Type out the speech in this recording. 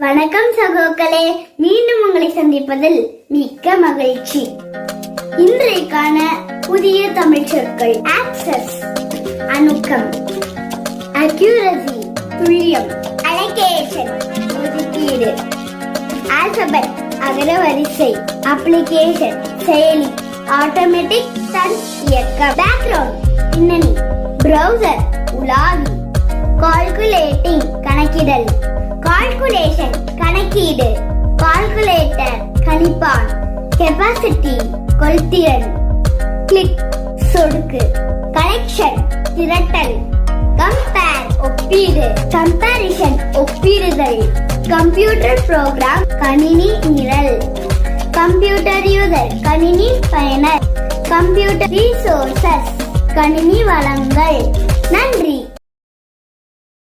வணக்கம் சகோக்களே மீண்டும் உங்களை சந்திப்பதில் மிக்க மகிழ்ச்சி. இன்றைக்கான புதிய தமிழ் சொற்கள் ஆக்சஸ் அணுக்கம் அக்யூரசி துல்லியம் அலகேஷன் ஒதுக்கீடு ஆல்பபெட் அகரவரிசை அப்ளிகேஷன் செயலி ஆட்டோமேட்டிக் தன் இயக்கம். பேக்ரவுண்ட் பின்னணி பிரவுசர் உலாவி கால்குலேட்டிங் கணக்கிடல் கணக்கீடு கால்குலேட்டர் கணிப்பான் கெப்பாசிட்டி கொள்திறன் கிளிக் சொடுக்கு. கலெக்ஷன் திரட்டல். கம்பேர் ஒப்பீடு. கம்பாரிசன் ஒப்பீடுதல். கம்ப்யூட்டர் ப்ரோக்ராம் கணினி நிரல். கம்ப்யூட்டர் யூதர் கணினி பயனர். கம்ப்யூட்டர் ரிசோர்சஸ் கணினி வளங்கள். நன்றி.